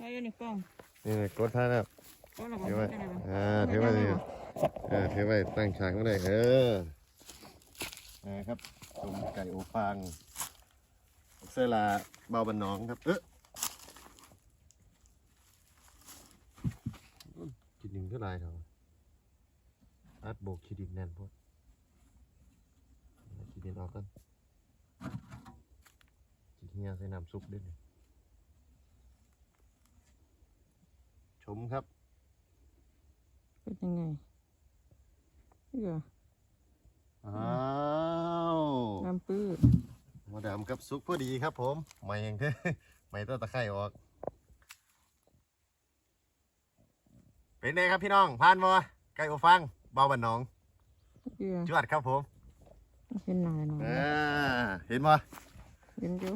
ใช่ยังนี่กล้องนี่กดท่าแล้วก็เราบอถืกอไว้กันเลยอ่าถือไว้นี่เออถือไว้ตั้งฉากไม่ได้เออนะครับตุ่มไก่โอฟางเสื้อลาเบาบันน้องครับ เอ๊ะกินดินเท่าไรเถอะอัดโบกขีดินแน่นพวกขีดินออกกันกินเฮียใส่น้ำซุปด้วยนี่ช มครับ เป็นยังไงนี่เหรออ้าวน้ำปื้อมาดามกับซุปพอดีครับผมไม่ยังเด้ไม่ต้นตะไคร่ออก เป็นไงครับพี่น้องผ่านบ่ไก่โอฟังเบาบันน้องเกลือจวดครับผมเห็นหน่อยหน่อยอ่าเห็นบ่เห็นอยู่